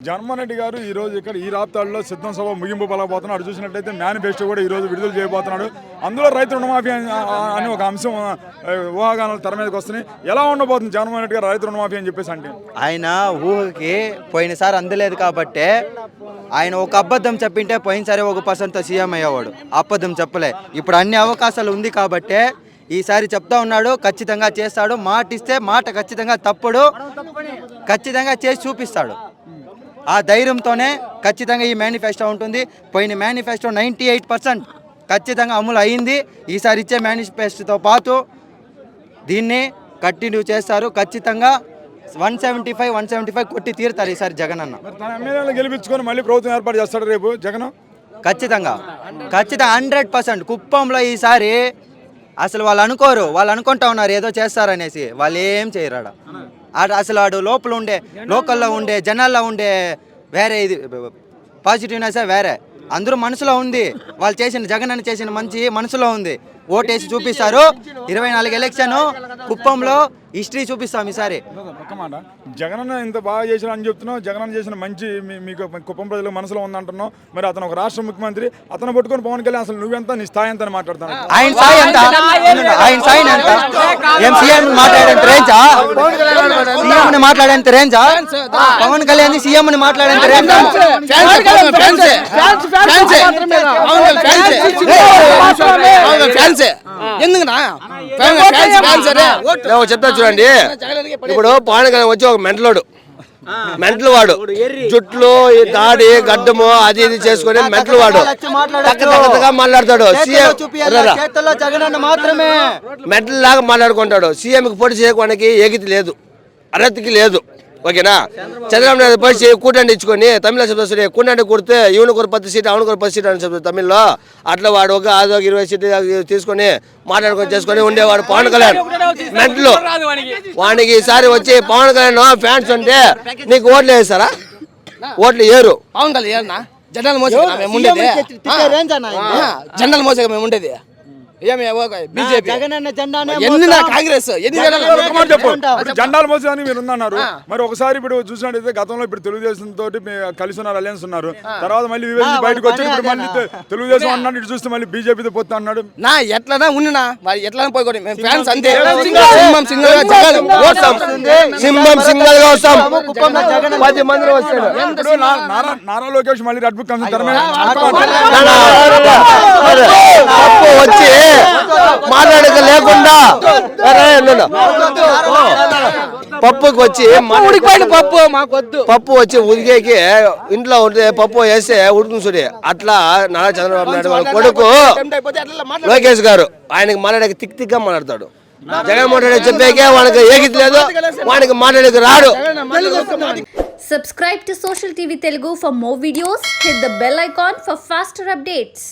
జగన్మోహన్ రెడ్డి గారు ఈ రోజు ఇక్కడ ఈ రాప్తాడులో సిద్ధం సభ ముగింపు పలకపోతున్నాడు చూసినట్లయితే చూసినట్టయితే మేనిఫెస్టో కూడా ఈ రోజు విడుదల చేయబోతున్నాడు. అందులో రైతు రుణమాఫీ అని- ఒక అంశం ఊహాగానాలు తెర మీదకి వస్తున్నాయి. ఎలా ఉండబోతుంది జగన్మోహన్ రెడ్డి గారు రైతు రుణమాఫీ అని చెప్పేసి అంటే? ఆయన ఊహకి పోయినసారి అందలేదు కాబట్టే ఆయన ఒక అబద్ధం చెప్పింటే పోయినసారి ఒక పర్సెంట్తో సీఎం అయ్యేవాడు. అబద్ధం చెప్పలే. ఇప్పుడు అన్ని అవకాశాలు ఉంది కాబట్టే ఈసారి చెప్తా ఉన్నాడు ఖచ్చితంగా చేస్తాడు. మాట ఇస్తే మాట ఖచ్చితంగా తప్పుడు ఖచ్చితంగా చేసి చూపిస్తాడు. ఆ ధైర్యంతోనే ఖచ్చితంగా ఈ మేనిఫెస్టో ఉంటుంది. పోయిన మేనిఫెస్టో నైంటీ ఎయిట్ పర్సెంట్ ఖచ్చితంగా అమలు అయింది. ఈసారి ఇచ్చే మేనిఫెస్టోతో పాటు దీన్ని కంటిన్యూ చేస్తారు. ఖచ్చితంగా one seventy five one seventy five కొట్టి తీరుతారు ఈసారి జగన్ అన్న. ఎమ్మెల్యేలు గెలిపించుకొని మళ్ళీ ప్రభుత్వం ఏర్పాటు చేస్తాడు రేపు జగన్? ఖచ్చితంగా. ఖచ్చితంగా హండ్రెడ్ పర్సెంట్ కుప్పంలో ఈసారి అసలు వాళ్ళు అనుకోరు. వాళ్ళు అనుకుంటా ఉన్నారు ఏదో చేస్తారనేసి. వాళ్ళు ఏం చేయరాడ అసలు వాడు లోపల ఉండే లోకల్లో ఉండే జనాల్లో ఉండే వేరే ఇది పాజిటివ్నెస్ వేరే. అందరూ మనసులో ఉంది. వాళ్ళు చేసిన జగన్ అని చేసిన మంచి మనసులో ఉంది. ఓటేసి చూపిస్తారు. ఇరవై నాలుగు ఎలక్షన్ కుప్పంలో హిస్టరీ చూపిస్తాం ఈసారి ఒక్క మాట జగన్ అన్న ఇంత బాగా చేసిన అని చెప్తున్నావు జగన్ అన్న చేసిన మంచి మీకు కుప్పం ప్రజల మనసులో ఉందంటున్నావు మరి అతను ఒక రాష్ట్ర ముఖ్యమంత్రి అతను పట్టుకొని పవన్ కళ్యాణ్ అసలు నువ్వెంత నీ స్థాయి ఎంత అని మాట్లాడుతాను ఆయన సాయి ఎంత ఆయన సాయి ఎంత ఏం సీఎం మాట్లాడేంత రేంజా సీఎం ని మాట్లాడేంత రేంజా పవన్ కళ్యాణ్ సీఎం ని మాట్లాడేంత రేంజా ఎందుకునా నేను చెప్తా చూడండి. ఇప్పుడు పవన్ కళ్యాణ్ వచ్చి ఒక మెంటలోడు మెంటలు వాడు. జుట్లు ఈ దాడి గడ్డము అది ఇది చేసుకొని మెంటలు వాడు. మాట్లాడతాడు. సీఎం మెంటల్ లాగా మాట్లాడుకుంటాడు. సీఎంకి పోటీ చేయడానికి ఏగితి లేదు. అర్హతకి లేదు. ఓకేనా? చంద్రబాబు నాయుడు పోయి కూటండి ఇచ్చుకొని తమిళ చెప్తాడు కూటండి కొడితే ఈవెన్ ఒక పది సీట్ అవును ఒక పది సీట్ అని చెప్తాడు తమిళ్ళో. అట్లా వాడు ఒక అది ఒక ఇరవై సీట్ తీసుకొని మాట్లాడుకొని చేసుకొని ఉండేవాడు పవన్ కళ్యాణ్. మెంటలు. వానికి ఈసారి వచ్చి పవన్ కళ్యాణ్ ఫ్యాన్స్ ఉంటే నీకు ఓట్లు వేస్తారా? ఓట్లు ఏరు. పవన్ కళ్యాణ్ జెండాలు మోసే మేము ఉండేది. తిట్టే రేంజ్ అన్న ఆయన. ఆ, జెండాలు మోసే మేము ఉండేది. బీజేపీ. జగన్ అన్న జెండానే ఎన్ని నా మోస్తాం. కాంగ్రెస్? ఎన్ని జెండాలు ఒక మాట చెప్పు ఇప్పుడు జెండాలు మోసి అని మీరు ఉన్నారు మరి ఒకసారి ఇప్పుడు చూసినట్టయితే గతంలో ఇప్పుడు తెలుగుదేశం తోటి కలిసి ఉన్నారు అలయన్స్ ఉన్నారు. తర్వాత మళ్ళీ వివేక్ బయటకు వచ్చి ఇప్పుడు మళ్ళీ తెలుగుదేశం అన్నాడు ఇటు చూస్తే మళ్ళీ బీజేపీతో పోతా అన్నాడు. నా ఎట్లనా ఉన్ననా మరి ఎట్లా పోయి మేము ఫ్యాన్స్ అంతే. సింహం సింగల్గా జగన్ వస్తాం సింహం సింగల్గా వస్తాం పది మంది వస్తాడు నారా లోకేష్ మళ్ళీ రెడ్ బుక్ అంశం తెర మీద పప్పు వచ్చి మాట్లాడక లేకుండా. పప్పుకి వచ్చి ఉడికిపోయిన పప్పు పప్పు వచ్చి ఉదికేకి ఇంట్లో ఉంటే పప్పు వేస్తే ఉడుకుని చూడి అట్లా నారా చంద్రబాబు నాయుడు వాళ్ళ కొడుకు. లోకేష్ గారు ఆయనకి మాట్లాడక తిక్ తిక్గా మాట్లాడతాడు జగన్మోహన్ రెడ్డి చెప్పాకే వానికి లేదు వానికి మాట్లాడక రాడు Subscribe to Social TV Telugu for more videos. Hit the bell icon for faster updates.